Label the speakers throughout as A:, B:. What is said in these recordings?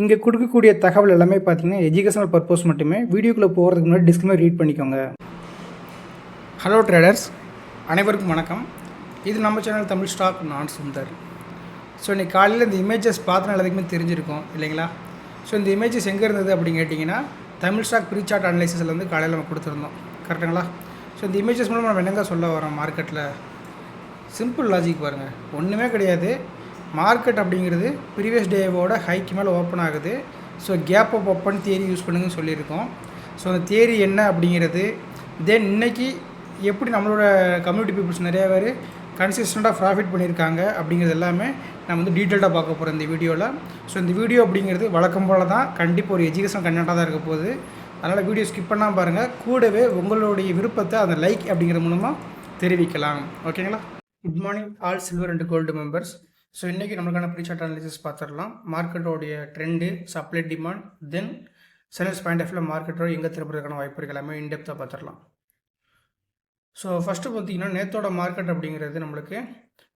A: இங்கே கொடுக்கக்கூடிய தகவல் எல்லாமே பார்த்தீங்கன்னா எஜுகேஷனல் பர்பஸ் மட்டுமே வீடியோக்குள்ளே போகிறதுக்கு முன்னாடி டிஸ்கிளைமர் ரீட் பண்ணிக்கோங்க. ஹலோ ட்ரேடர்ஸ் அனைவருக்கும் வணக்கம். இது நம்ம சேனல் தமிழ் ஸ்டாக் நான் சுந்தர். ஸோ இன்னைக்கு காலையில் இந்த இமேஜஸ் பார்த்தோன்னா எல்லாத்துக்குமே தெரிஞ்சிருக்கும் இல்லைங்களா? ஸோ இந்த இமேஜஸ் எங்கே இருந்தது அப்படின்னு கேட்டிங்கன்னா தமிழ் ஸ்டாக் ப்ரீ சார்ட் அனலைசிஸில் வந்து காலையில் நம்ம கொடுத்துருந்தோம். கரெக்டுங்களா ஸோ இந்த இமேஜஸ் மூலம் நம்ம என்னங்க சொல்ல வரோம் மார்க்கெட்டில் சிம்பிள் லாஜிக் பாருங்கள் ஒன்றுமே கிடையாது. மார்க்கெட் அப்படிங்கிறது ப்ரீவியஸ் டேவோட ஹைக்கு மேலே ஓப்பன் ஆகுது. So gap up open theory use பண்ணுங்கன்னு சொல்லியிருக்கோம். ஸோ அந்த தியரி என்ன அப்படிங்கிறது தென் இன்னைக்கு எப்படி நம்மளோட கம்யூனிட்டி பீப்புள்ஸ் நிறையா பேர் கன்சிஸ்டண்ட்டாக ப்ராஃபிட் பண்ணியிருக்காங்க அப்படிங்கிறது எல்லாமே நம்ம வந்து டீட்டெயில்டாக பார்க்க போகிறோம் இந்த வீடியோவில் ஸோ இந்த வீடியோ அப்படிங்கிறது வழக்கம் போல் தான் கண்டிப்பாக ஒரு எஜுகேஷன் கண்டென்ட்டாக தான் இருக்க போகுது. அதனால் வீடியோ ஸ்கிப் பண்ணால் பாருங்கள் கூடவே உங்களுடைய விருப்பத்தை அந்த லைக் அப்படிங்கிற மூலமாக தெரிவிக்கலாம். ஓகேங்களா good morning all silver and gold members so இன்றைக்கி நம்மளுக்கான ப்ரீசார்ட் அனாலிசிஸ் பார்த்துடலாம். மார்க்கெட்டோடைய trend supply demand then sellers point ஆஃப்ல மார்க்கெட்டோட எங்கே திருப்புறதுக்கான வாய்ப்பு எல்லாமே இன்டெப்த்தாக பார்த்துடலாம். ஸோ ஃபஸ்ட்டு பார்த்தீங்கன்னா நேத்தோட மார்க்கெட் அப்படிங்கிறது நம்மளுக்கு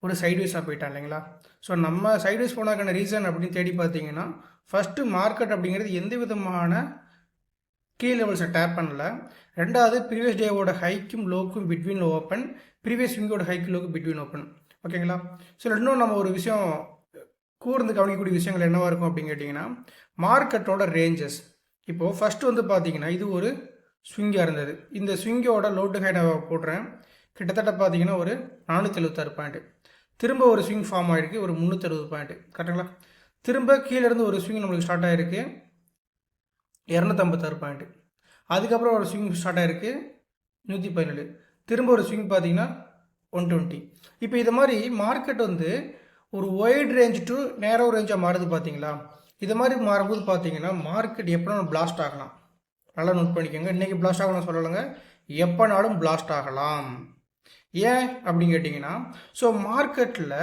A: ஒரு சைட்வேஸாக போயிட்டான் இல்லைங்களா? ஸோ நம்ம சைட்வேஸ் போனதுக்கான ரீசன் அப்படின்னு தேடி பார்த்தீங்கன்னா ஃபஸ்ட்டு மார்க்கெட் அப்படிங்கிறது எந்த விதமான கீ லெவல்ஸை டேப் பண்ணல. ரெண்டாவது ப்ரீவியஸ் டேவோட ஹைக்கும் லோக்கும் பிட்வீன் ஓப்பன் ப்ரீவியஸ் விங்கோட ஹைக்கு லோக்கு பிட்வீன் ஓப்பன் ஓகேங்களா? சில இன்னும் நம்ம ஒரு விஷயம் கூர்ந்து கவனிக்கக்கூடிய விஷயங்கள் என்னவாக இருக்கும் அப்படின்னு கேட்டிங்கன்னா மார்க்கெட்டோட ரேஞ்சஸ் இப்போது ஃபஸ்ட்டு வந்து பார்த்தீங்கன்னா இது ஒரு ஸ்விங்காக இருந்தது. இந்த ஸ்விங்கோட லோட்டு டு ஹைடாக போடுறேன். கிட்டத்தட்ட பார்த்தீங்கன்னா ஒரு நானூற்றி எழுபத்தாறு பாயிண்ட்டு திரும்ப ஒரு ஸ்விங் ஃபார்ம் ஆகிருக்கு ஒரு முந்நூற்றறுபது பாயிண்ட் கரெக்டுங்களா? திரும்ப கீழேருந்து ஒரு ஸ்விங் நம்மளுக்கு ஸ்டார்ட் ஆகிருக்கு இரநூத்தம்பத்தாறு பாயிண்ட்டு அதுக்கப்புறம் ஒரு ஸ்விங் ஸ்டார்ட் ஆகிருக்கு நூற்றி பதினேழு. திரும்ப ஒரு ஸ்விங் பார்த்தீங்கன்னா ஒன் டுவெண்ட்டி இப்போ இது மாதிரி மார்க்கெட் வந்து ஒரு ஒயிட் ரேஞ்ச் டு நேரோ ரேஞ்சாக மாறுது பார்த்தீங்களா இது மாதிரி மாறும்போது பார்த்தீங்கன்னா மார்க்கெட் எப்போனாலும் பிளாஸ்ட் ஆகலாம். நல்லா நோட் பண்ணிக்கோங்க. இன்றைக்கி பிளாஸ்ட் ஆகலாம் சொல்லலைங்க. எப்போனாலும் பிளாஸ்ட் ஆகலாம். ஏன் அப்படின்னு கேட்டிங்கன்னா ஸோ மார்க்கெட்டில்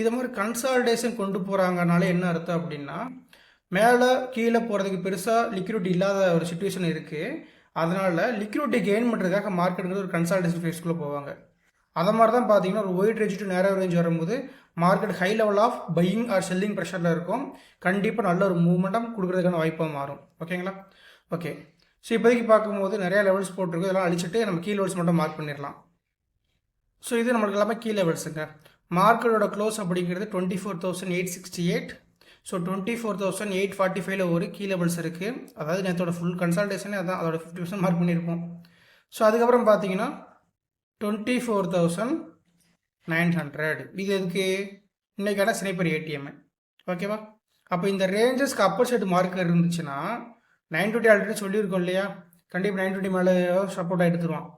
A: இது மாதிரி கன்சால்டேஷன் கொண்டு போகிறாங்கனால என்ன அர்த்தம் அப்படின்னா மேலே கீழே போகிறதுக்கு பெருசாக லிக்விடிட்டி இல்லாத ஒரு சுச்சுவேஷன் இருக்குது அதனால் லிக்விடிட்டி கெயின் பண்ணுறதுக்காக மார்க்கெட்டுங்கிறது ஒரு கன்சால்டேஷன் ஃபேஸ்க்குள்ளே போவாங்க. அதை மாதிரி தான் பார்த்தீங்கன்னா ஒரு wide range to narrow range வரும்போது market high level of buying or selling ப்ரெஷரில் இருக்கும். கண்டிப்பாக நல்ல ஒரு மூவ்மெண்ட்டாக கொடுக்குறதுக்கான வாய்ப்பாக மாறும். ஓகேங்களா ஓகே ஸோ இப்போதைக்கு பார்க்கும்போது நிறையா லெவல்ஸ் போட்டிருக்கு. இதெல்லாம் அழிச்சிட்டு நம்ம கீ லெவல்ஸ் மட்டும் மார்க் பண்ணிடலாம். ஸோ இது நம்மளுக்கு எல்லாமே கீ லெவல்ஸுங்க மார்க்கெட்டோட க்ளோஸ் அப்படிங்கிறது twenty four thousand eight sixty eight so twenty four thousand eight forty ஃபைவ்ல ஒரு கீ லெவல்ஸ் இருக்குது அதாவது நேற்றோட ஃபுல் கன்சல்டேஷனே அதான் அதோட ஃபிஃப்டி பர்சன்ட் மார்க் பண்ணியிருப்போம். ஸோ அதுக்கப்புறம் பார்த்தீங்கன்னா twenty four thousand nine hundred இது எதுக்கு? இன்றைக்கான ஸ்னைப்பர் ஏடிஎம் ஓகேவா? அப்போ இந்த ரேஞ்சஸ்க்கு அப்பர் சைடு மார்க் இருந்துச்சுன்னா நைன் டுவெண்ட்டி ஆல்ரெடி சொல்லியிருக்கோம் இல்லையா? கண்டிப்பாக நைன் டுவெண்ட்டி மேலே சப்போர்ட் எடுத்துருவான்.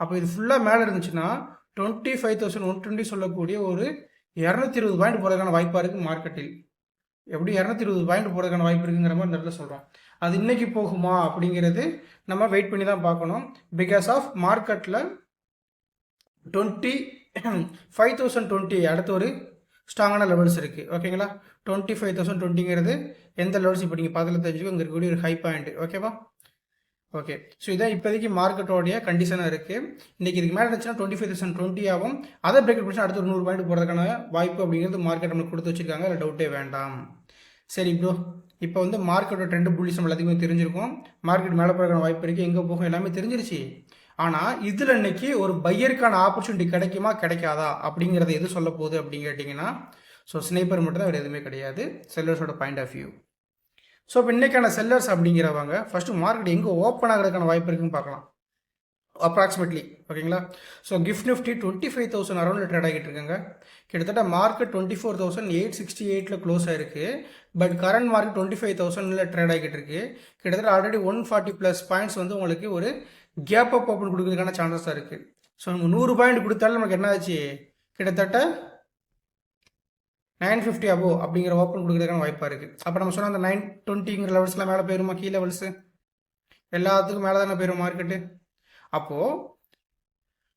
A: அப்போ இது ஃபுல்லாக மேலே இருந்துச்சுன்னா twenty five thousand one twenty சொல்லக்கூடிய ஒரு இரநூத்தி இருபது பாயிண்ட் போகிறதுக்கான வாய்ப்பாக இருக்குது மார்க்கெட்டில் எப்படி இரநூத்தி இருபது பாயிண்ட் போகிறதுக்கான வாய்ப்பு இருக்குங்கிற மாதிரி நல்லா சொல்கிறோம் அது இன்றைக்கி போகுமா அப்படிங்கிறது நம்ம வெயிட் பண்ணி தான் பார்க்கணும். பிகாஸ் ஆஃப் மார்க்கெட்டில் டுவெண்ட்டி ஃபைவ் தௌசண்ட் டுவெண்ட்டி அடுத்து ஒரு ஸ்ட்ராங்கான லெவல்ஸ் இருக்குது ஓகேங்களா டுவெண்ட்டி ஃபைவ் தௌசண்ட் டுவெண்ட்டிங்கிறது எந்த லெவல்ஸ் இப்போ நீங்கள் பதில் தெரிஞ்சுக்கோ இங்கே இருக்கக்கூடிய ஒரு ஹை பாயிண்ட் ஓகேவா ஓகே ஸோ இதான் இப்போதைக்கு மார்க்கெட்டோடைய கண்டிஷனாக இருக்குது இன்றைக்கி இதுக்கு மேலே இருந்துச்சுன்னா டுவெண்ட்டி ஃபைவ் தௌசண்ட் டுவெண்ட்டி ஆகும். அதை பிரேக் பண்ணி அடுத்து ஒரு நூறு பாயிண்ட் போகிறதுக்கான வாய்ப்பு அப்படிங்கிறது மார்க்கெட் நம்மளுக்கு கொடுத்து வச்சிருக்காங்க. அதில் டவுட்டே வேண்டாம். சரி ப்ரோ இப்போ வந்து மார்க்கெட்டோட ட்ரெண்டு புள்ளிஸ் நம்ம எல்லாத்துக்குமே தெரிஞ்சிருக்கும். மார்க்கெட் மேலே போகிறதுக்கான வாய்ப்பு இருக்குது எங்கே போகும்? எல்லாமே தெரிஞ்சிருச்சு. ஆனால் இதில் இன்னைக்கு ஒரு பையருக்கான ஆப்பர்ச்சுனிட்டி கிடைக்குமா கிடைக்காதா? அப்படிங்கிறத எது சொல்ல போகுது அப்படின்னு கேட்டிங்கன்னா ஸோ ஸ்னைப்பர் மட்டும் தான் வேறு எதுவுமே கிடையாது. செல்லர்ஸோட பாயிண்ட் ஆஃப் வியூ ஸோ இப்போ இன்றைக்கான செல்லர்ஸ் அப்படிங்கிறவங்க ஃபஸ்ட்டு மார்க்கெட் எங்கே ஓப்பன் ஆகிறதுக்கான வாய்ப்பு இருக்குன்னு பார்க்கலாம். அப்ராக்சிமேட்லி ஓகேங்களா so gift nifty twenty five thousand அரௌண்டில் trade ஆகிட்டு இருக்காங்க. கிட்டத்தட்ட market twenty four thousand eight sixty எயிட்டில் க்ளோஸ் ஆயிருக்கு. But current market twenty five தௌசண்டில் trade ஆகிட்டு இருக்கு. கிட்டத்தட்ட already one forty plus points வந்து உங்களுக்கு ஒரு கேப் அப் ஓப்பன் கொடுக்கறதுக்கான சான்சஸாக இருக்குது ஸோ நம்ம நூறு பாயிண்ட் கொடுத்தாலும் நமக்கு என்ன ஆச்சு? கிட்டத்தட்ட நைன் ஃபிஃப்டி அபோ அப்படிங்கிற ஓப்பன் கொடுக்கறதுக்கான வாய்ப்பாக இருக்குது அப்போ நம்ம சொன்னால் அந்த நைன் டுவெண்ட்டிங்கிற லெவல்ஸ்லாம் மேலே போயிருமா? கீ லெவல்ஸு எல்லாத்துக்கும் மேலே தானே போயிடும் மார்க்கெட்டு அப்போது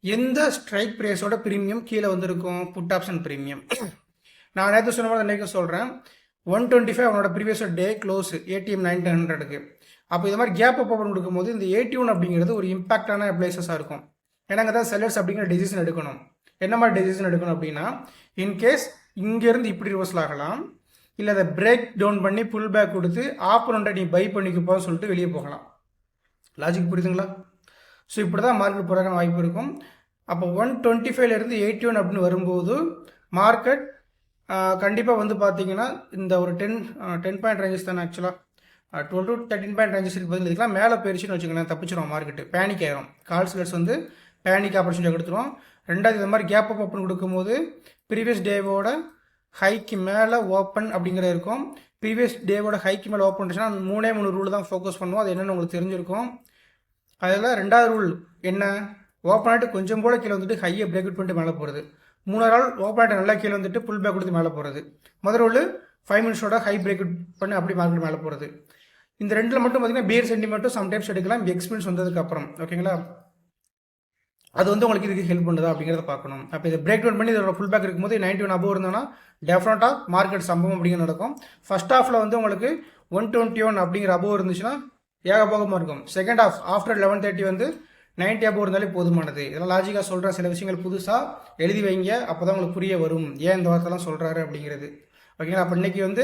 A: எந்த ஸ்ட்ரைக் ப்ரைஸோட ப்ரீமியம் கீழே வந்திருக்கும்? புட் ஆப்ஷன் ப்ரீமியம் நான் நேற்று சொன்ன மாதிரி நினைக்க சொல்கிறேன் ஒன் டுவெண்ட்டி ஃபைவ் அவனோட previous day close ATM nine ஹண்ட்ரடுக்கு அப்போ இது மாதிரி கேப் அப் ஓப்பன் கொடுக்கும்போது இந்த ஏடி ஒன் அப்படிங்கிறது ஒரு இம்பாக்டான பிளேசஸாக இருக்கும். ஏன்னா அங்கே தான் செல்லர்ஸ் அப்படிங்கிற டெசிஷன் எடுக்கணும். என்ன மாதிரி டெசிஷன் எடுக்கணும் அப்படின்னா இன்கேஸ் இங்கேருந்து இப்படி ரிவர்சல் ஆகலாம் இல்லை அதை பிரேக் டவுன் பண்ணி புல் பேக் கொடுத்து ஆப்பனண்ட்டை நீ பை பண்ணிக்கப்போன்னு சொல்லிட்டு வெளியே போகலாம். லாஜிக் புரியுதுங்களா? ஸோ இப்படி தான் மார்க்கெட் போகிறதுக்கான வாய்ப்பு இருக்கும். அப்போ ஒன் டுவெண்ட்டி ஃபைவ்லேருந்து எயிட்டி ஒன் அப்படின்னு வரும்போது மார்க்கெட் கண்டிப்பாக வந்து பார்த்தீங்கன்னா இந்த ஒரு டென் டென் பாயிண்ட் ரேஞ்சஸ் தானே ஆக்சுவலாக twelve to thirteen point ranges இருக்கு பதில் மேலே போயிடுச்சுன்னு வச்சுக்கோங்களேன் தப்பிச்சிரும் மார்க்கெட்டு பேனிக் ஆயிரும். கால் வந்து பேனிக் ஆப்பர்ச்சுனிட்டி கொடுத்துரும் ரெண்டாவது இந்த மாதிரி கேப் அப் ஓப்பன் கொடுக்கும்போது ப்ரீவியஸ் டேவோட ஹைக்கு மேலே ஓப்பன் அப்படிங்கிறது இருக்கும். ப்ரீவியஸ் டேவோட ஹைக்கு மேலே ஓப்பன் பண்ணுச்சுன்னா மூணே மூணு ரூல் தான் ஃபோக்கஸ் பண்ணுவோம். அது என்னென்னு உங்களுக்கு தெரிஞ்சிருக்கும். அதில் ரெண்டாவது ரூல் என்ன? ஓப்பன் ஆகிட்டு கொஞ்சம் கூட கீழே வந்துட்டு ஹையை பிரேக் அவுட் பண்ணிட்டு மேலே போகிறது மூணாவது நாள் ஓப்பன் ஆகிட்டு நல்லா கீழே வந்துட்டு புல் பேக் கொடுத்து மேலே போகிறது முதல் ரூல் ஃபைவ் மினிட்ஸோட ஹை பிரேக் அவுட் பண்ணி அப்படி மார்க்கெட் மேலே போகிறது இந்த ரெண்டில் மட்டும் பார்த்தீங்கன்னா பியர் சென்டிமெண்ட்டும் சம்டைம்ஸ் எடுக்கலாம். எக்ஸ்பீரியன்ஸ் வந்ததுக்கு அப்புறம். ஓகேங்களா அது வந்து உங்களுக்கு இதுக்கு ஹெல்ப் பண்ணுதா அப்படிங்கிறத பார்க்கணும். அப்போ இதை பிரேக் டவுன் பண்ணி இதோட ஃபுல் பேக் இருக்கும்போது நைன்டி ஒன் அபோவ் இருந்தோன்னா டெஃபினட்டாக மார்க்கெட் சம்பவம் அப்படிங்கிற நடக்கும். ஃபர்ஸ்ட் ஹாஃபில் வந்து உங்களுக்கு ஒன் டுவெண்ட்டி ஒன் அப்படிங்கிற அபோவ் இருந்துச்சுன்னா ஏகபோகமாக இருக்கும். Second half after eleven thirty வந்து நைன்டி அபோவ் இருந்தாலே போதுமானது. இதெல்லாம் லாஜிக்காக சொல்கிற சில விஷயங்கள் புதுசாக எழுதி வைங்க. அப்போ தான் உங்களுக்கு புரிய வரும். ஏன் இந்த வார்த்தைலாம் சொல்கிறாரு அப்படிங்கிறது. ஓகேங்களா? அப்போ இன்னைக்கு வந்து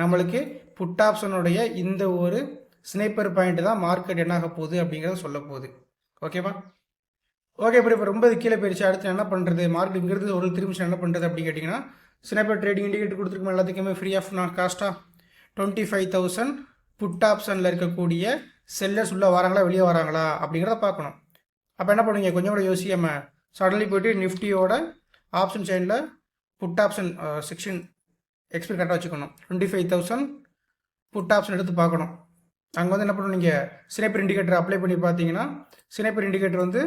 A: நம்மளுக்கு புட் ஆப்ஷனுடைய இந்த ஒரு ஸ்னைப்பர் பாயிண்ட் தான் மார்க்கெட் என்னாக போகுது அப்படிங்கிறத சொல்ல போகுது. ஓகேவா? ஓகே இப்போ இப்போ ரொம்ப கீழே போயிடுச்சு அடுத்து என்ன பண்ணுறது மார்க்கெட்டுங்கிறது ஒரு திரும்பி என்ன பண்ணுறது அப்படின்னு கேட்டிங்கன்னா ஸ்னைப்பர் ட்ரேடிங் இண்டிகேட்டர் கொடுத்துருக்கோம் எல்லாத்துக்குமே ஃப்ரீ ஆஃப் நான் காஸ்ட்டாக டுவெண்ட்டி ஃபைவ் தௌசண்ட் புட் ஆப்ஷனில் இருக்கக்கூடிய செல்லர்ஸ் உள்ளே வராங்களா? வெளியே வராங்களா? அப்படிங்கிறத பார்க்கணும். அப்போ என்ன பண்ணுவீங்க? கொஞ்சம் கூட யோசிக்காமல் சடன்லி போயிட்டு நிஃப்டியோட ஆப்ஷன் செயினில் புட் ஆப்ஷன் செக்ஷன் எக்ஸ்பிரி கரெக்டாக வச்சுக்கணும். Twenty five thousand put option எடுத்து பார்க்கணும். அங்கே வந்து என்ன பண்ணணும்? நீங்கள் ஸ்னேப்பர் இண்டிகேட்டர் அப்ளை பண்ணி பார்த்தீங்கன்னா ஸ்னேப்பர் இண்டிகேட்டர் வந்து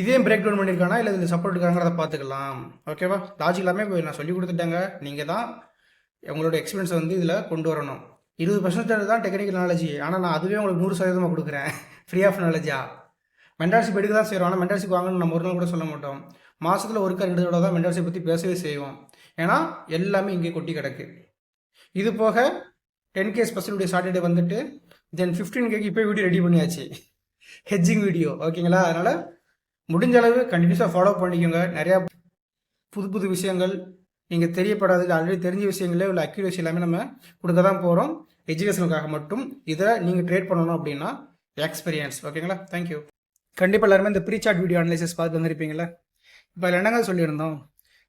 A: இதே பிரேக் டவுன் பண்ணியிருக்கானா இல்லை இதில் சப்போர்ட் இருக்காங்கிறத பார்த்துக்கலாம். ஓகேவா லாஜிக் எல்லாமே போய் நான் சொல்லி கொடுத்துட்டேங்க. நீங்கள் தான் உங்களோட எக்ஸ்பீரியன்ஸை வந்து இதில் கொண்டு வரணும். இருபது பர்சன்டேஜ் தான் டெக்னிக்கல் நாலேஜி ஆனால் நான் அதுவே உங்களுக்கு நூறு சதவீதமாக கொடுக்குறேன். ஃப்ரீ ஆஃப் நாலேஜா மென்டார்ஷிப் எடுக்க தான் செய்கிறோம் ஆனால் மென்டார்ஷிப் வாங்கணும்னு நம்ம ஒரு நாள் கூட சொல்ல மாட்டோம். மாதத்தில் ஒரு ரெண்டு தடவை தான் மென்டார்ஷிப் பற்றி பேசவே செய்வோம். ஏன்னா எல்லாமே இங்கே கொட்டி கிடக்கு. இது போக டென் கே ஸ்பெஷலுடைய சாட்டர்டே வந்துட்டு தென் ஃபிஃப்டீன் கேக்கு இப்போ வீடியோ ரெடி பண்ணியாச்சு. ஹெட்ஜிங் வீடியோ ஓகேங்களா? அதனால் முடிஞ்ச அளவு கண்டினியூஸாக ஃபாலோ பண்ணிக்கோங்க. நிறையா புது புது விஷயங்கள் நீங்கள் தெரியப்படாதது ஆல்ரெடி தெரிஞ்ச விஷயங்களே உள்ள அக்யூரேசி எல்லாமே நம்ம கொடுக்க தான் போகிறோம் எஜுகேஷனுக்காக மட்டும். இதை நீங்கள் ட்ரேட் பண்ணணும் அப்படின்னா எக்ஸ்பீரியன்ஸ் ஓகேங்களா? தேங்க்யூ கண்டிப்பாக எல்லாருமே இந்த ப்ரீ சாட் வீடியோ அனலைசிஸ் பார்த்து வந்திருப்பீங்களா இப்போ அதில் என்னங்க சொல்லியிருந்தோம்?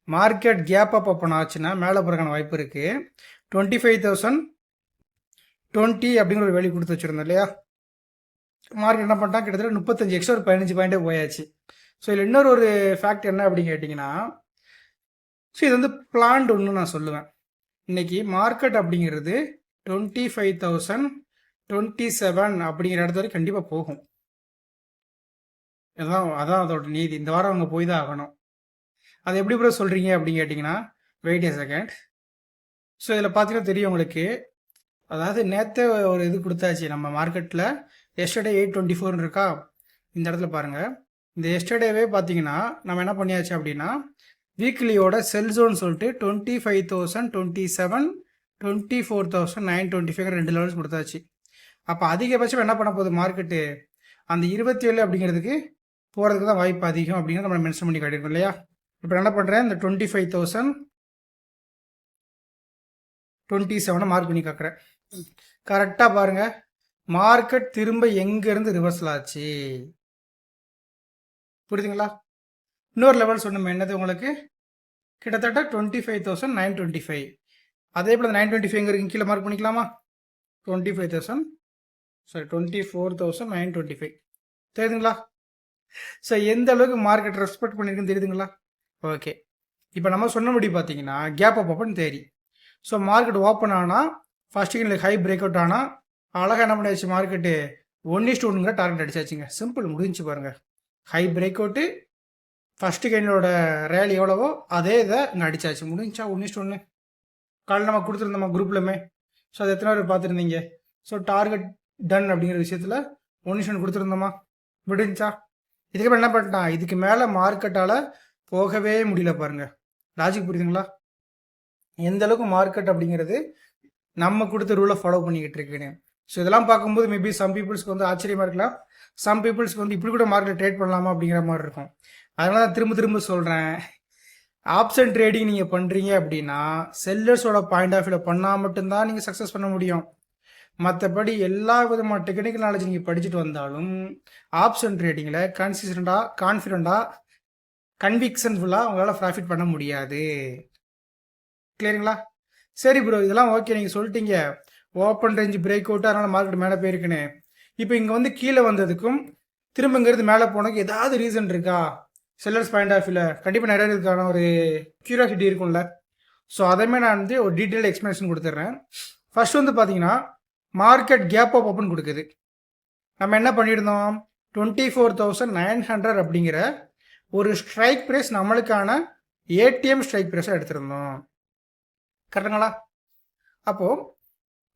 A: மார்க்கெட் கேப் அப் அப்போ ஆச்சுன்னா மேலே போகிறக்கான வாய்ப்பு இருக்குது டுவெண்ட்டி ஃபைவ் தௌசண்ட் டுவெண்ட்டி அப்படிங்கிற ஒரு வேல்யூ கொடுத்து வச்சுருந்தோம் இல்லையா? மார்க்கெட் என்ன பண்ணிட்டான்? கிட்டத்தட்ட முப்பத்தஞ்சு எக்ஸ்ட்ரா ஒரு பதினஞ்சு பாயிண்டே போயாச்சு. ஸோ இதில் இன்னொரு ஒரு ஃபேக்ட் என்ன அப்படின்னு கேட்டிங்கன்னா ஸோ இது வந்து பிளான்ட் ஒன்று நான் சொல்லுவேன். இன்னைக்கு மார்க்கெட் அப்படிங்கிறது twenty five thousand twenty seven அப்படிங்கிற இடத்து வரைக்கும் கண்டிப்பாக போகும். அதான் அதான் அதோட நீதி. இந்த வாரம் அவங்க போய் தான் ஆகணும். அதை எப்படி ப்ரோ சொல்கிறீங்க அப்படின்னு கேட்டிங்கன்னா வெயிட் ஏ செகண்ட் ஸோ இதில் பார்த்தீங்கன்னா தெரியும் உங்களுக்கு. அதாவது நேற்றே ஒரு இது கொடுத்தாச்சு நம்ம மார்க்கெட்டில் எஸ்டர்டே எயிட் டுவெண்ட்டி ஃபோர்னு இருக்கா? இந்த இடத்துல பாருங்கள் இந்த எஸ்டர்டேவே பார்த்தீங்கன்னா நம்ம என்ன பண்ணியாச்சு அப்படின்னா வீக்லியோட செல் ஜோன் சொல்லிட்டு twenty five thousand twenty seven twenty four thousand nine twenty five ரெண்டு லெவல்ஸ் கொடுத்தாச்சு. அப்போ அதிகபட்சம் என்ன பண்ண போகுது மார்க்கெட்டு அந்த இருபத்தி ஏழு அப்படிங்கிறதுக்கு போகிறதுக்கு தான் வாய்ப்பு அதிகம் அப்படிங்கிறத நம்ம மென்ஷன் பண்ணி காட்டியிருக்கோம் இல்லையா? இப்போ என்ன பண்ணுறேன் இந்த டுவெண்ட்டி ஃபைவ் தௌசண்ட் டுவெண்ட்டி செவனை மார்க் பண்ணி காக்குறேன். கரெக்டாக பாருங்கள் மார்க்கெட் திரும்ப எங்கேருந்து ரிவர்சல் ஆச்சு? புரியுதுங்களா? இன்னொரு லெவல் சொன்னோம் என்னது உங்களுக்கு? கிட்டத்தட்ட twenty five thousand nine twenty five அதே போல் நைன் டுவெண்ட்டி ஃபைவ் இருக்கு கீழே மார்க் பண்ணிக்கலாமா? Twenty five thousand sorry twenty four thousand nine twenty five தெரியுதுங்களா? ஸோ எந்த அளவுக்கு மார்க்கெட் ரெஸ்பெக்ட் பண்ணியிருக்குன்னு தெரியுதுங்களா? ஓகே. இப்போ நம்ம சொன்னபடி பார்த்தீங்கன்னா gap up open theory. So market open ஆனால் ஃபஸ்ட்டு எங்களுக்கு ஹை பிரேக் அவுட் ஆனால் அழகாக என்ன பண்ணியாச்சு மார்க்கெட்டு ஒன் இஸ்ட் ஒன்றுங்கிற டார்கெட் அடிச்சாச்சுங்க. சிம்பிள் முடிஞ்சு பாருங்கள் ஹை பிரேக் அவுட்டு ஃபஸ்ட்டு கைனோட ரேலி எவ்வளவோ அதே இதை இங்கே அடிச்சாச்சு. முடிஞ்சா ஒன்று இஸ்ட் ஒன்று காலையில் நம்ம கொடுத்துருந்தோம் குரூப்லமே ஸோ அது எத்தனை பேர் பார்த்துருந்தீங்க? ஸோ டார்கெட் டன் அப்படிங்கிற விஷயத்தில் ஒன்று இஸ்ட் ஒன்று கொடுத்துருந்தோமா? முடிஞ்சா இதுக்கப்புறம் என்ன பண்ணிட்டான்? இதுக்கு மேலே மார்க்கெட்டால் போகவே முடியல பாருங்கள் லாஜிக் புரியுதுங்களா? எந்த அளவுக்கு மார்க்கெட் அப்படிங்கிறது நம்ம கொடுத்த ரூலை ஃபாலோ பண்ணிக்கிட்டு இருக்குன்னு. ஸோ இதெல்லாம் பார்க்கும்போது மேபி சம் பீப்புள்ஸ்க்கு வந்து ஆச்சரியமாக இருக்கலாம். சம் பீப்புள்ஸ்க்கு வந்து இப்படி கூட மார்க்கெட் ட்ரேட் பண்ணலாமா அப்படிங்கிற மாதிரி இருக்கும். அதனால தான் திரும்ப திரும்ப சொல்கிறேன் ஆப்ஷன் ட்ரேடிங் நீங்கள் பண்ணுறீங்க அப்படின்னா செல்லர்ஸோட பாயிண்ட் ஆஃப் வியூவில் பண்ணால் மட்டும்தான் நீங்கள் சக்ஸஸ் பண்ண முடியும். மற்றபடி எல்லா விதமான டெக்னிக்கல் நாலேஜ் நீங்கள் படிச்சுட்டு வந்தாலும் ஆப்ஷன் ட்ரேடிங்கில் கன்சிஸ்டண்டாக கான்ஃபிடண்ட்டாக கன்விக்ஷன் ஃபுல்லாக உங்களால் ப்ராஃபிட் பண்ண முடியாது. கிளியருங்களா சரி ப்ரோ இதெல்லாம் ஓகே நீங்கள் சொல்லிட்டீங்க. ஓப்பன் ரேஞ்ச் பிரேக் அவுட்டு அதனால் மார்க்கெட் மேலே போயிருக்குன்னு. இப்போ இங்கே வந்து கீழே வந்ததுக்கும் திரும்ப இங்கேருந்து மேலே போனதுக்கு ஏதாவது ரீசன் இருக்கா? செல்லர்ஸ் பாயிண்ட் ஆஃப் வியூவில் கண்டிப்பாக நிறைய இதுக்கான ஒரு க்யூரியாசிட்டி இருக்கும்ல. ஸோ அதையுமே நான் வந்து ஒரு டீட்டெயில் எக்ஸ்ப்ளனேஷன் கொடுத்துட்றேன் ஃபர்ஸ்ட் வந்து பார்த்தீங்கன்னா மார்க்கெட் கேப் அப் ஓப்பன் கொடுக்குது. நம்ம என்ன பண்ணியிருந்தோம்? Twenty four thousand nine hundred அப்படிங்கிற ஒரு ஸ்ட்ரைக் ப்ரைஸ் நம்மளுக்கான ஏடிஎம் ஸ்ட்ரைக் ப்ரைஸாக எடுத்திருந்தோம். கரெக்டுங்களா? அப்போது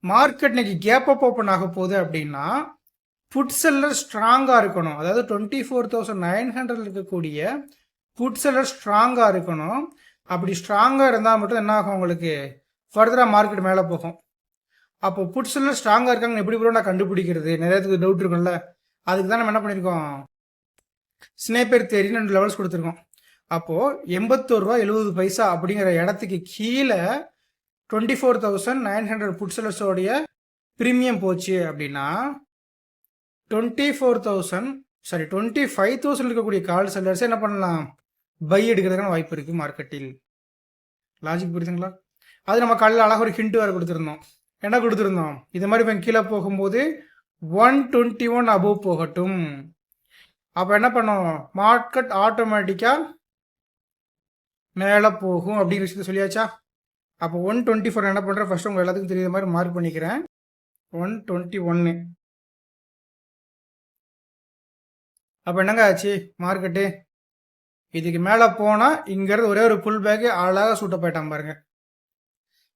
A: மார்க்கெட் இன்னைக்கு கேப் அப் ஓப்பன் ஆக போகுது அப்படின்னா புட் செல்லர் ஸ்ட்ராங்காக இருக்கணும். அதாவது twenty four thousand nine hundred இருக்கக்கூடிய புட் செல்லர் ஸ்ட்ராங்காக இருக்கணும். அப்படி ஸ்ட்ராங்காக இருந்தால் மட்டும் என்ன ஆகும் உங்களுக்கு? ஃபர்தராக மார்க்கெட் மேலே போகும். அப்போ புட் செல்லர் ஸ்ட்ராங்காக இருக்காங்க எப்படி கூட நான் கண்டுபிடிக்கிறது? நிறைய டவுட் இருக்கும்ல. அதுக்கு தான் நம்ம என்ன பண்ணியிருக்கோம்? ஸ்னேப்பர் தேரின்னு ரெண்டு லெவல்ஸ் கொடுத்துருக்கோம். அப்போது எண்பத்தோரு ரூபா எழுபது பைசா அப்படிங்கிற இடத்துக்கு கீழே twenty four thousand nine hundred put செல்லர்ஸோடைய premium போச்சு அப்படின்னா twenty four thousand sorry twenty five thousand இருக்கக்கூடிய கால் செல்லர்ஸ் என்ன பண்ணலாம்? பை எடுக்கிறதுக்கான வாய்ப்பு இருக்குது மார்க்கெட்டில் லாஜிக் புரியுதுங்களா? அது நம்ம காலையில் அழகாக ஒரு ஹிண்ட் வேறு கொடுத்துருந்தோம். என்ன கொடுத்துருந்தோம்? இது மாதிரி இப்போ கீழே போகும்போது ஒன் டுவெண்ட்டி ஒன் அபவ் போகட்டும். அப்போ என்ன பண்ணும்? மார்க்கெட் ஆட்டோமேட்டிக்காக மேலே போகும் அப்படிங்கிற விஷயத்த சொல்லியாச்சா? அப்போ ஒன் டுவெண்ட்டி ஃபோர் என்ன பண்ணுறேன் ஃபஸ்ட்டு உங்கள் எல்லாத்துக்கும் தெரியுற மாதிரி மார்க் பண்ணிக்கிறேன். ஒன் டுவெண்ட்டி ஒன்று அப்போ என்னங்க ஆச்சு? மார்க்கெட்டு இதுக்கு மேலே போனால் இங்கேருந்து ஒரே ஒரு புல் பேக்கு அழகாக சூட்ட போயிட்டான் பாருங்க.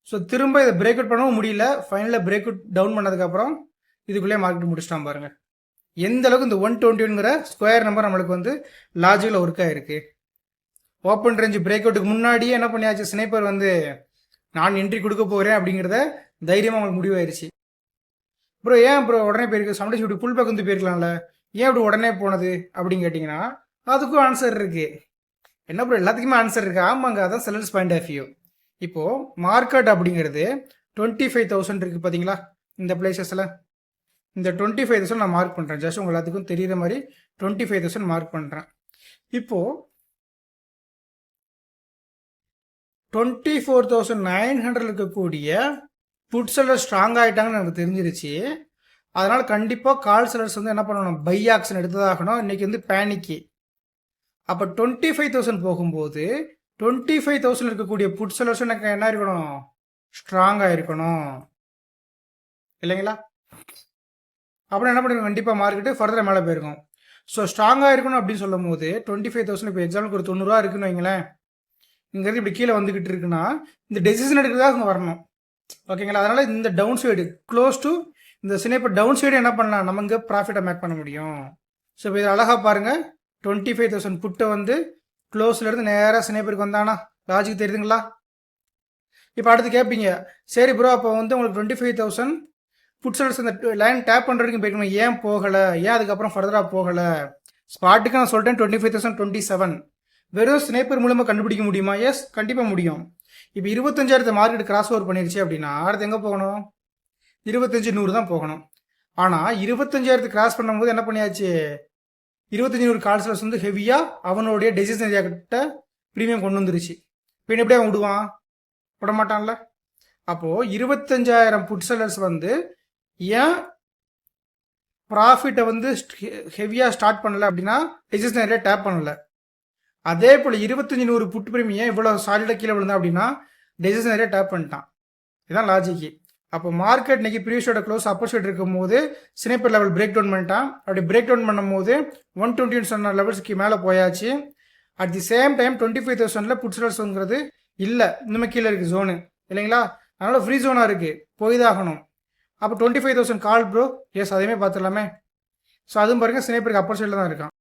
A: ஸோ திரும்ப இதை பிரேக் அவுட் பண்ணவும் முடியல. ஃபைனலில் பிரேக் அவுட் டவுன் பண்ணதுக்கப்புறம் இதுக்குள்ளேயே மார்க்கெட் முடிச்சிட்டான் பாருங்க. எந்த அளவுக்கு இந்த ஒன் டுவெண்ட்டிங்கிற ஸ்கொயர் நம்பர் நம்மளுக்கு வந்து லாஜிக்கில் ஒர்க் ஆயிருக்கு. ஓப்பன் ரேஞ்சு பிரேக் அவுட்டுக்கு முன்னாடியே என்ன பண்ணியாச்சு? ஸ்னைப்பர் வந்து நான் என்ட்ரி கொடுக்க போகிறேன் அப்படிங்கிறத தைரியமாக உங்களுக்கு முடிவாயிருச்சு. ப்ரோ ஏன் ப்ரோ உடனே போயிருக்கு? சம்டைஸ் இப்படி புல் பேக் வந்து போயிருக்கலாம்ல. ஏன் இப்படி உடனே போனது? அப்படின்னு கேட்டிங்கன்னா அதுக்கும் ஆன்சர் இருக்குது என்ன ப்ரோ எல்லாத்துக்குமே ஆன்சர் இருக்குது ஆமாங்க அதான் செல்லர்ஸ் பாயிண்ட் ஆஃப் வியூ இப்போது மார்க்கெட் அப்படிங்கிறது டுவெண்ட்டி ஃபைவ் தௌசண்ட் இருக்குது பார்த்தீங்களா இந்த பிளேசஸில் இந்த டுவெண்ட்டி ஃபைவ் தௌசண்ட் நான் மார்க் பண்ணுறேன் ஜஸ்ட் உங்கள் எல்லாத்துக்கும் தெரியுற மாதிரி டுவெண்ட்டி ஃபைவ் தௌசண்ட் மார்க் பண்ணுறேன் இப்போது twenty four thousand nine hundred இருக்கக்கூடிய புட் செல்லர் ஸ்ட்ராங் ஆகிட்டாங்கன்னு எனக்கு தெரிஞ்சிருச்சு. அதனால் கண்டிப்பாக கால் செல்லர்ஸ் வந்து என்ன பண்ணணும்? பை ஆக்ஷன் எடுத்ததாகணும். இன்றைக்கி வந்து பேனிக்கு அப்போ டுவெண்ட்டி ஃபைவ் தௌசண்ட் போகும்போது டுவெண்ட்டி ஃபைவ் தௌசண்ட் இருக்கக்கூடிய புட் செல்லர்ஸ் எனக்கு என்ன இருக்கணும்? ஸ்ட்ராங்காக இருக்கணும். இல்லைங்களா? அப்புறம் என்ன பண்ணுங்க கண்டிப்பாக மார்க்கெட்டு ஃபர்தராக மேலே போயிருக்கும். ஸோ ஸ்ட்ராங்காக இருக்கணும் அப்படின்னு சொல்லும் போது டுவெண்ட்டி ஃபைவ் தௌசண்ட் இப்போ எக்ஸாம்பிளுக்கு ஒரு தொண்ணூறுரூவா இருக்குன்னு வைங்களேன். இங்கேருந்து இப்படி கீழே வந்துக்கிட்டு இருக்குன்னா இந்த டெசிஷன் எடுக்கிறதாக அங்கே வரணும். ஓகேங்களா? அதனால் இந்த டவுன் சைடு க்ளோஸ் டு இந்த சினைப்போ டவுன் சைடு என்ன பண்ணலாம்? நம்ம இங்கே ப்ராஃபிட்டை மேக் பண்ண முடியும். ஸோ இப்போ இதில் அழகாக பாருங்கள் டுவெண்ட்டி ஃபைவ் தௌசண்ட் புட்டை வந்து க்ளோஸ்லேருந்து நேராக சினைப்பருக்கு வந்தானா? லாஜிக் தெரியுதுங்களா? இப்போ அடுத்து கேட்பீங்க. சரி ப்ரோ அப்போ வந்து உங்களுக்கு twenty five thousand put sellers line tap பண்ணுறதுக்கு போயிருக்கணும் ஏன் போகலை? ஏன் அதுக்கப்புறம் ஃபர்தராக போகலை? ஸ்பாட்டுக்கு நான் சொல்லிட்டேன் twenty five thousand twenty seven வெறும் ஸ்னேப்பர் மூலமாக கண்டுபிடிக்க முடியுமா? எஸ் கண்டிப்பாக முடியும். இப்போ இருபத்தஞ்சாயிரத்து மார்க்கெட் கிராஸ் ஓவர் பண்ணிருச்சு அப்படின்னா அடுத்து எங்கே போகணும்? இருபத்தஞ்சு நூறு தான் போகணும். ஆனால் இருபத்தஞ்சாயிரத்து கிராஸ் பண்ணும்போது என்ன பண்ணியாச்சு? இருபத்தஞ்சு நூறு கால்சலர்ஸ் வந்து ஹெவியாக அவனுடைய டெசிஷன் ஏரியா கிட்ட ப்ரீமியம் கொண்டு வந்துருச்சு. இப்போ எப்படி அவன் விடுவான்? விட மாட்டான்ல அப்போது இருபத்தஞ்சாயிரம் புட் செல்லர்ஸ் வந்து ஏன் ப்ராஃபிட்டை வந்து ஹெவியாக ஸ்டார்ட் பண்ணலை அப்படின்னா டெசிஷன் நிறைய டேப் பண்ணலை. அதே போல் இருபத்தஞ்சி நூறு புட்டு பிரீமியம் இவ்வளோ சாலிடாக கீழே விழுந்தா அப்படின்னா டெசிஷன் நிறைய டேப் பண்ணிட்டான். இதுதான் லாஜிக்கு அப்போ மார்க்கெட் இன்னைக்கு ப்ரீவியஸோட க்ளோஸ் அப்போசிட் இருக்கும்போது ஸ்னேப்பர் போது லெவல் பிரேக் டவுன் பண்ணிட்டான். அப்படி பிரேக் டவுன் பண்ணும்போது ஒன் டுவெண்ட்டி சொன்ன லெவல்ஸ்க்கு மேலே போயாச்சு. At the same time twenty five தௌசண்டில் put இல்லை. இன்னுமே கீழே இருக்குது ஜோனு இல்லைங்களா? அதனால் ஃப்ரீ ஜோனாக இருக்குது போய் தான் ஆகணும். அப்போ twenty five thousand call bro yes அதையுமே பார்த்துடலாமே. ஸோ அதுவும் பாருங்கள் சினைப்பருக்கு அப்பர் சைடில் தான் இருக்கான்.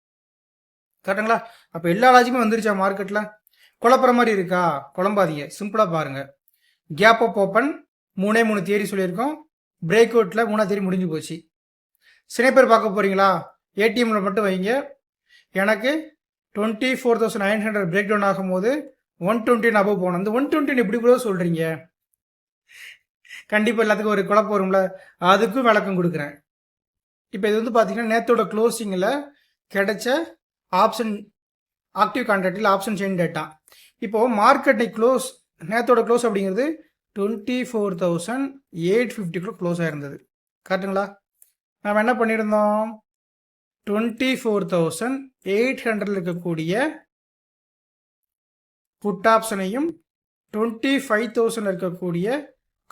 A: கரெக்டுங்களா அப்போ எல்லா லாஜிக்குமே வந்துருச்சா மார்க்கெட்டில் குழப்புற மாதிரி இருக்கா? குழம்பாதீங்க. சிம்பிளாக பாருங்கள் கேப் அப் ஓப்பன் மூணே மூணு தேரி சொல்லியிருக்கோம். பிரேக் அவுட்டில் மூணா தேரி முடிஞ்சு போச்சு. ஸ்னேப்பர் பார்க்க போகிறீங்களா ஏடிஎம்மில் மட்டும் வைங்க. எனக்கு twenty four thousand nine hundred break down ஆகும்போது ஒன் டுவெண்ட்டின் அபவ் போகணும். அந்த ஒன் டுவெண்ட்டி எப்படி கூட சொல்கிறீங்க கண்டிப்பாக எல்லாத்துக்கும் ஒரு குழப்பம் வரும்ல? அதுக்கும் விளக்கம் கொடுக்குறேன். இப்போ இது வந்து பார்த்தீங்கன்னா நேத்தோட க்ளோசிங்கில் கிடைச்ச ஆப்ஷன் ஆக்டிவ் கான்ட்ராக்டில் ஆப்ஷன் செயின் டேட்டா இப்போது மார்க்கெட்டை க்ளோஸ் நேத்தோட க்ளோஸ் அப்படிங்கிறது டுவெண்ட்டி ஃபோர் தௌசண்ட் எயிட் ஃபிஃப்டிக்குள்ளே க்ளோஸ் ஆகிருந்தது கரெக்டுங்களா நாம் என்ன பண்ணியிருந்தோம்? Twenty four thousand eight hundred இருக்கக்கூடிய புட் ஆப்ஷனையும் டுவெண்ட்டி ஃபைவ் தௌசண்ட் இருக்கக்கூடிய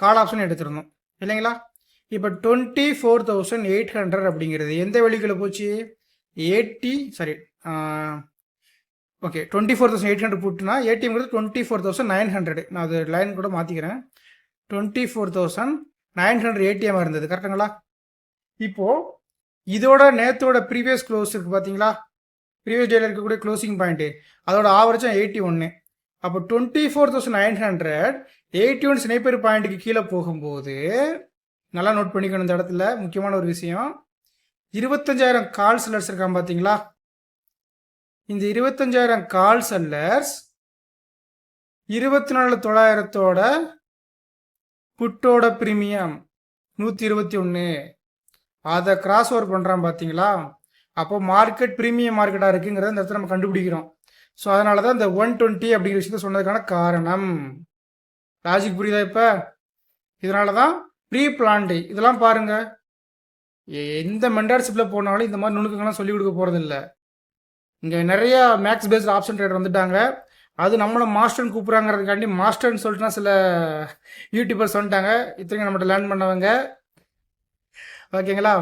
A: கால் ஆப்ஷன் எடுத்திருந்தோம். இல்லைங்களா? இப்போ twenty four thousand eight hundred அப்படிங்கிறது எந்த வழிக்குள்ள போச்சு? Eighty sorry okay twenty four thousand eight hundred போட்டுனா ஏடிஎம்ங்கிறது twenty four thousand nine hundred நான் அது லைன் கூட மாற்றிக்கிறேன் twenty four thousand nine hundred ATM இருந்தது கரெக்டுங்களா இப்போது இதோட நேத்தோட ப்ரீவியஸ் க்ளோஸ் இருக்குது பார்த்தீங்களா ப்ரீவியஸ் டேயில் இருக்கக்கூடிய க்ளோசிங் பாயிண்ட்டு அதோட ஆவரேஜும் எயிட்டி ஒன்று அப்போ twenty four thousand nine hundred eighty one sniper பாயிண்ட்டுக்கு கீழே போகும்போது நல்லா நோட் பண்ணிக்கணும் இந்த இடத்துல முக்கியமான ஒரு விஷயம். இருபத்தஞ்சாயிரம் கால் செல்லர்ஸ் இருக்கான் பார்த்தீங்களா இந்த இருபத்தஞ்சாயிரம் கால் செல்லர்ஸ் இருபத்தி நாலு தொள்ளாயிரத்தோட புட்டோட ப்ரீமியம் நூற்றி இருபத்தி ஒன்று அதை கிராஸ் ஓவர் பண்ணுறான் பார்த்தீங்களா அப்போ மார்க்கெட் ப்ரீமியம் மார்க்கெட்டாக இருக்குங்கிறத இந்த இடத்துல நம்ம கண்டுபிடிக்கிறோம். ஸோ அதனால தான் இந்த ஒன் டுவெண்ட்டி அப்படிங்கிற விஷயத்த சொன்னதுக்கான காரணம். லாஜிக் புரியுதா இப்போ? இதனால தான் ப்ரீ பிளான்டு இதெல்லாம் பாருங்க. எந்த மெண்டர்ஷிப்பில் போனாலும் இந்த மாதிரி நுணுக்கங்கள்லாம் சொல்லிக் கொடுக்க போகிறதில்ல இங்கே நிறைய மேக்ஸ் பேஸ்ட் ஆப்ஷன் ட்ரேடர் வந்துட்டாங்க. அது நம்மளை மாஸ்டர்னு கூப்பிட்றாங்கிறதுக்காண்டி மாஸ்டர்னு சொல்லிட்டுனா சில யூடியூபர்ஸ் வந்துட்டாங்க. இத்தனைக்கும் நம்மகிட்ட லேர்ன் பண்ணவங்க. ஓகேங்களா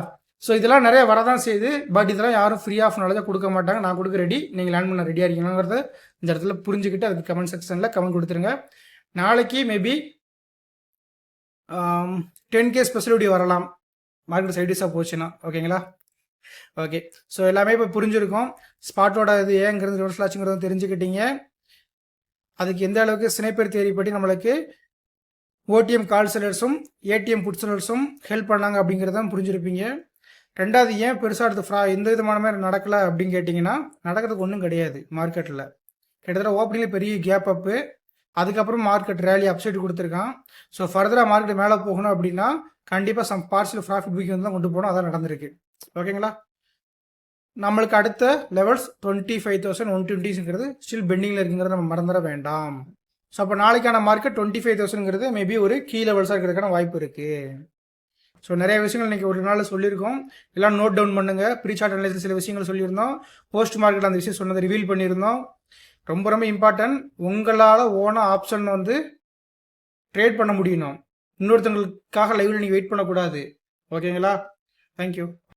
A: ஸோ இதெல்லாம் நிறைய வரதான் செய்யுது. பட் இதெல்லாம் யாரும் ஃப்ரீ ஆஃப் நாலேஜாக கொடுக்க மாட்டாங்க. நான் கொடுக்க ரெடி நீங்கள் லேர்ன் பண்ண ரெடியாக இருக்கீங்கிறத இந்த இடத்துல புரிஞ்சுக்கிட்டு அதுக்கு கமெண்ட் செக்ஷனில் கமெண்ட் கொடுத்துருங்க. நாளைக்கு maybe ten K special video வரலாம். மார்க்கெட் சைடிஸாக போச்சுன்னா. ஓகேங்களா ஓகே ஸோ எல்லாமே இப்போ புரிஞ்சிருக்கும். ஸ்பாட்டோட இது ஏங்கிறது ரிவர்ஸ் தெரிஞ்சுக்கிட்டீங்க. அதுக்கு எந்த அளவுக்கு ஸ்னைப்பர் தேரி படி நம்மளுக்கு ஓடிஎம் கால் செலர்ஸும் ஏடிஎம் புட் செல்லர்ஸும் ஹெல்ப் பண்ணாங்க அப்படிங்கிறத புரிஞ்சிருப்பீங்க. ரெண்டாவது ஏன் பெருசாக எடுத்து ஃப்ரா எந்த விதமான மாதிரி நடக்கலை அப்படின்னு கேட்டிங்கன்னா நடக்கிறதுக்கு ஒன்றும் கிடையாது மார்க்கெட்டில் கிட்டத்தட்ட ஓப்பனிங்கில் பெரிய கேப் அப்பு அதுக்கப்புறம் மார்க்கெட் ரேலி அப்சைட் கொடுத்துருக்கான். ஸோ ஃபர்தராக மார்க்கெட் மேலே போகணும் அப்படின்னா கண்டிப்பாக சம் பார்சல் ப்ராஃபிட் புக்கிங் தான் கொண்டு போகணும். அதான் நடந்திருக்கு. ஓகேங்களா? நம்மளுக்கு அடுத்த levels twenty five thousand one டுவெண்ட்டிஸுங்கிறது still பெண்டிங்கில் இருக்குங்கிறத நம்ம மறந்துட வேண்டாம். ஸோ அப்போ நாளைக்கான மார்க்கெட் டுவெண்ட்டி ஃபைவ் தௌசண்ட்ங்கிறது மேபி ஒரு கீ லெவல்ஸாக இருக்கிறதுக்கான வாய்ப்பு இருக்குது ஸோ நிறைய விஷயங்கள் இன்றைக்கி ஒரு நாள் சொல்லியிருக்கோம். எல்லாம் நோட் டவுன் பண்ணுங்கள் ப்ரீ சார்ட் சில விஷயங்கள் சொல்லியிருந்தோம். போஸ்ட் மார்க்கெட் அந்த விஷயம் சொன்னதை ரிவீல் பண்ணியிருந்தோம். ரொம்ப ரொம்ப இம்பார்ட்டன்ட் உங்களால் ஓனாக ஆப்ஷன் வந்து ட்ரேட் பண்ண முடியணும். இன்னொருத்தங்களுக்காக லைவ்ல நீங்கள் வெயிட் பண்ணக்கூடாது. ஓகேங்களா தேங்க்யூ